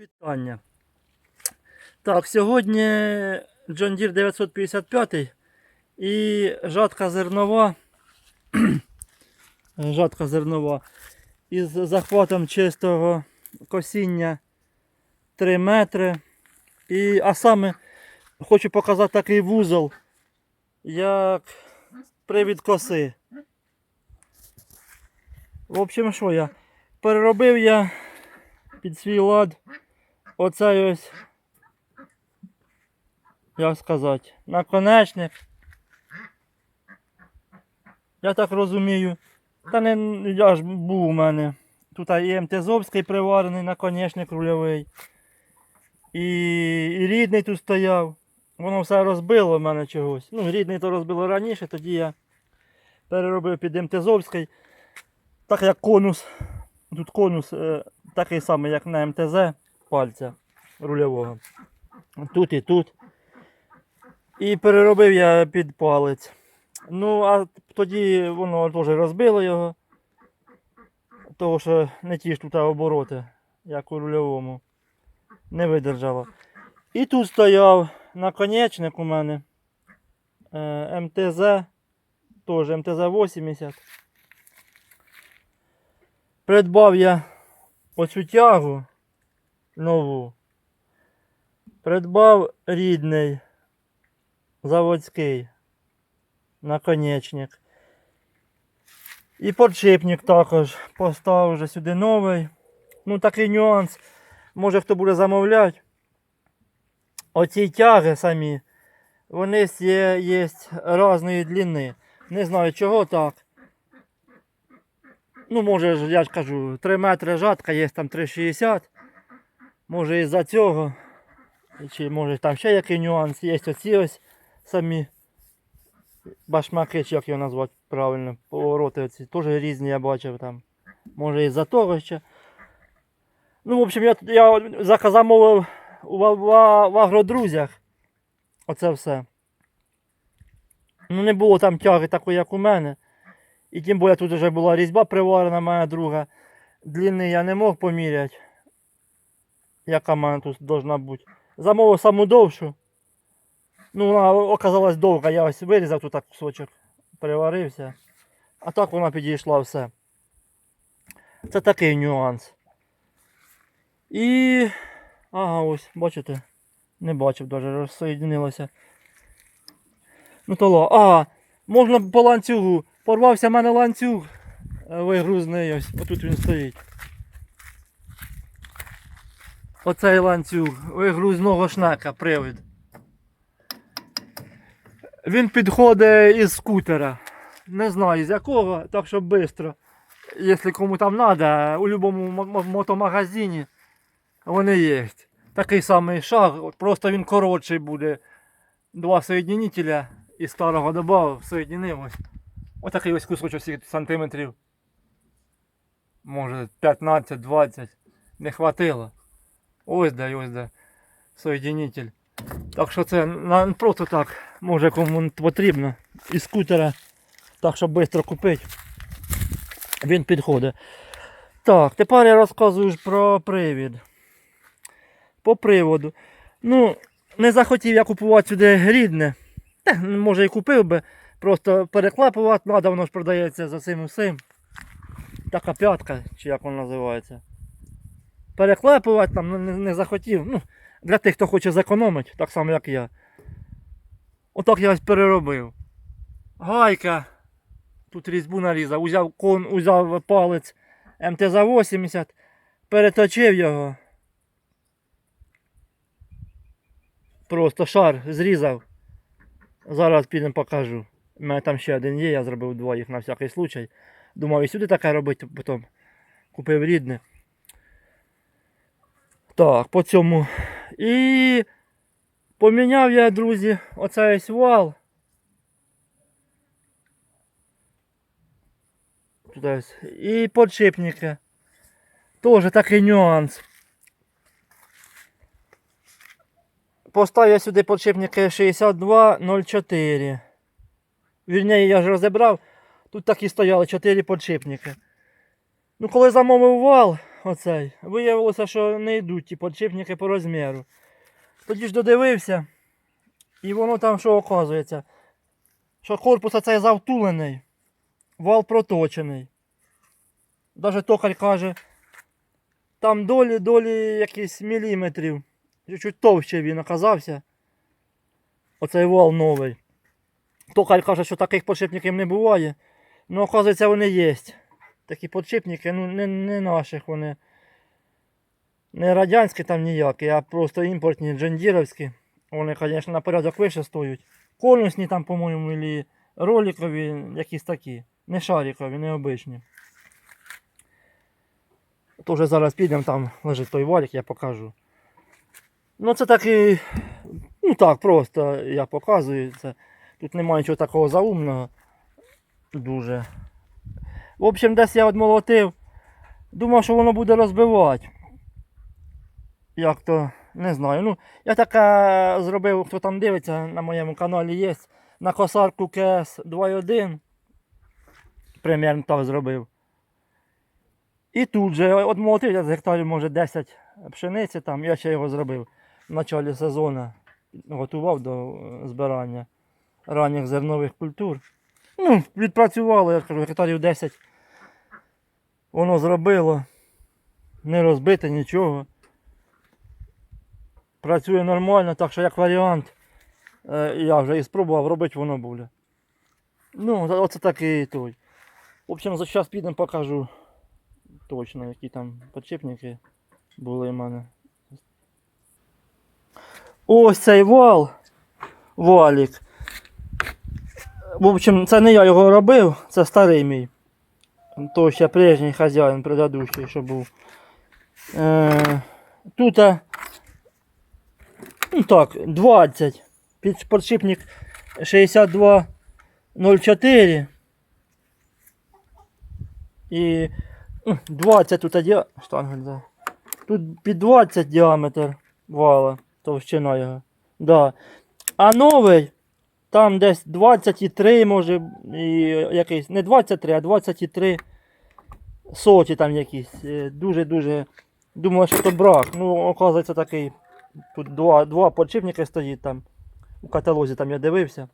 вітання. Так, сьогодні John Deere 955 і жатка зернова. жатка зернова із захватом чистого косіння 3 метри. І, а саме хочу показати такий вузол, як привід коси. В общем, що я? Переробив я під свій лад оцей ось, як сказати, наконечник. Я так розумію. Та не я ж був у мене. Тут і МТЗовський приварений наконечник рульовий. І, і рідний тут стояв. Воно все розбило в мене чогось. Ну, рідний то розбило раніше, тоді я переробив під МТЗовський. Так як конус. Тут конус е, такий самий, як на МТЗ пальця рульового. Тут і тут. І переробив я під палець. Ну, а тоді воно теж розбило його. Того, що не ті ж тут обороти, як у рульовому. Не видержало. І тут стояв наконечник у мене. е, МТЗ. Теж МТЗ 80. Придбав я оцю тягу нову. Придбав рідний заводський наконечник. І подшипник також поставив вже сюди новий. Ну такий нюанс. Може хто буде замовляти. Оці тяги самі, вони є, є різної длини. Не знаю чого так. Ну, може, я ж кажу, 3 метри жатка, є там 3,60. Може із-за цього. Чи може там ще який нюанс. Є оці ось самі башмаки, чи як його назвати правильно, повороти оці. Теж різні я бачив там. Може із-за того ще. Ну, в общем, я, я зака- замовив у, в, в, в агродрузях. Оце все. Ну, не було там тяги такої, як у мене. І тим більше тут вже була різьба приварена, моя друга. Длини я не мог поміряти. Яка в мене тут должна бути. Замовив саму довшу. Ну, вона оказалась довга, я ось вирізав тут так кусочок, приварився. А так вона підійшла все. Це такий нюанс. І. Ага, ось, бачите? Не бачив навіть, розсоєдинилося. Ну то. А, можна по ланцюгу. Порвався в мене ланцюг. е, Вигрузний ось. Отут він стоїть. Оцей ланцюг вигрузного шнека, привид. Він підходить із скутера. Не знаю з якого, так що швидко. Якщо кому там треба, у будь-якому мотомагазині вони є. Такий самий шаг, просто він коротший буде. Два соєдинителя і старого додав, соєдинив ось. Отакий ось кусочок сантиметрів. Може 15-20. Не хватило. Ось де, ось де. Соєдинитель. Так що це просто так, може кому потрібно. Із скутера. Так, щоб швидко купити. Він підходить. Так, тепер я розказую про привід. По приводу. Ну, не захотів я купувати сюди рідне. Та, може і купив би. Просто переклепувати треба, воно ж продається за цим усім. Така п'ятка, чи як воно називається. Переклепувати там не, не захотів. Ну, для тих, хто хоче зекономити, так само як я. Отак я ось переробив. Гайка. Тут різьбу нарізав, узяв, кон, узяв палець МТЗ-80, переточив його. Просто шар зрізав. Зараз підемо покажу. У мене там ще один є, я зробив два їх на всякий случай. Думав і сюди таке робити, потім купив рідне. Так, по цьому. І поміняв я, друзі, оцей вал. Тут ось. І подшипники. Тоже такий нюанс. Поставив я сюди подшипники 6204. Вірніше, я ж розібрав. Тут такі стояли 4 подшипники. Ну, коли замовив вал, оцей. Виявилося, що не йдуть ті подшипники по розміру. Тоді ж додивився, і воно там що оказується, що корпус оцей завтулений, вал проточений. Даже токар каже, там долі, долі якісь міліметрів. Чуть товще він оказався. Оцей вал новий. Токар каже, що таких подшипників не буває. Ну, оказується, вони є. Такі подшипники, ну не, не наших вони. Не радянські там ніякі, а просто імпортні джендіровські. Вони, звісно, на порядок вище стоять. Конусні там, по-моєму, і роликові, якісь такі. Не шарикові, не обичні. Тоже зараз підемо, там лежить той валік, я покажу. Ну це такий, ну так, просто я показую. Це. Тут немає нічого такого заумного. Дуже. В общем, десь я відмолотив. Думав, що воно буде розбивати. Як то, не знаю. Ну, я таке зробив, хто там дивиться, на моєму каналі є. На косарку КС 2.1. Примерно так зробив. І тут же відмолотив, я з гектарів, може 10 пшениці там, я ще його зробив в початку сезону. Готував до е, збирання ранніх зернових культур. Ну, відпрацювало, я кажу, гектарів 10. Воно зробило. Не розбите нічого. Працює нормально, так що як варіант. е, Я вже і спробував, робити воно буде. Ну, оце такий той. В общем, зараз підемо покажу точно, які там подшипники були в мене. Ось цей вал. Валік. В общем, це не я його робив, це старий мій. То ще прежній хазяїн, предыдущий, що був. Е, тут, ну так, 20. Під подшипник 6204. І ну, 20 тут діа... штангель, да. Тут під 20 діаметр вала, товщина його. Да. А новий там десь 23, може, і якийсь, не 23, а 23 соті там якісь. Е, Дуже-дуже. Думаю, що то брак. Ну, оказується такий. Тут два, два подшипники стоїть там. У каталозі там я дивився.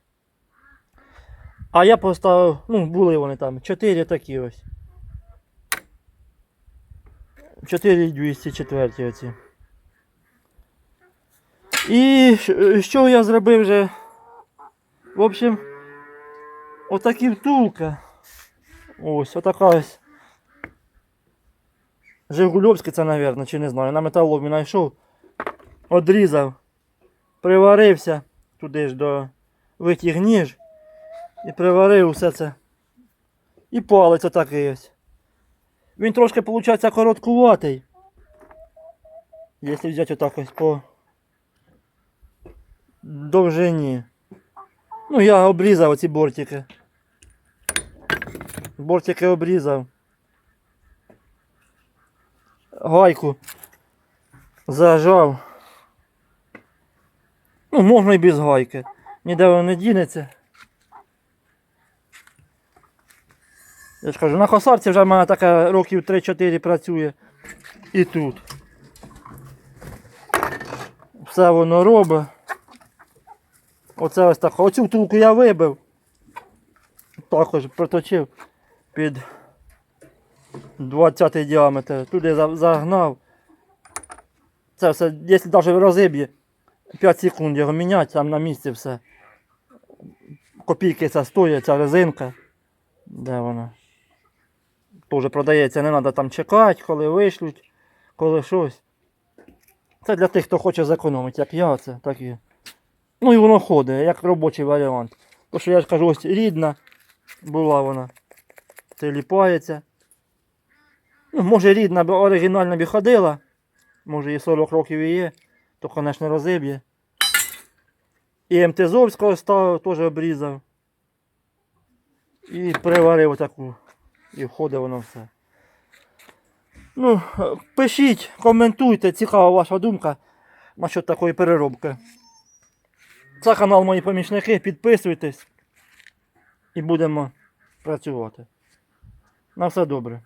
А я поставив, ну, були вони там, 4 такі ось. 4 204 оці. І що я зробив вже? В общем, отакі втулка. Ось, отака ось. Жигульовський це, мабуть, чи не знаю. На металоломі знайшов. Одрізав. Приварився туди ж до витяг ніж. І приварив все це. І палець отакий ось. Він трошки, виходить, короткуватий. Якщо взяти отак ось по довжині. Ну, я обрізав оці бортики. Бортики обрізав. Гайку зажав. Ну, можна і без гайки. Ніде воно не дінеться. Я ж кажу, на косарці вже в мене така років 3-4 працює. І тут. Все воно робить. Оце ось так. Оцю втулку я вибив. Також проточив під 20 діаметр. Туди загнав. Це все, якщо навіть розіб'є, 5 секунд його міняти, там на місці все. Копійки це стоїть, ця резинка. Де вона? Теж продається, не треба там чекати, коли вишлють, коли щось. Це для тих, хто хоче зекономити, як я, це так і. Ну і воно ходить, як робочий варіант. Тому що я ж кажу, ось рідна була вона. Це ліпається. Може рідна, бо оригінальна б ходила. Може і 40 років і є, то, звісно, розиб'є. І МТЗовського ставив, теж обрізав. І приварив таку. І входить воно все. Ну, пишіть, коментуйте, цікава ваша думка насчет такої переробки. Це канал Мої помічники. Підписуйтесь і будемо працювати. На все добре.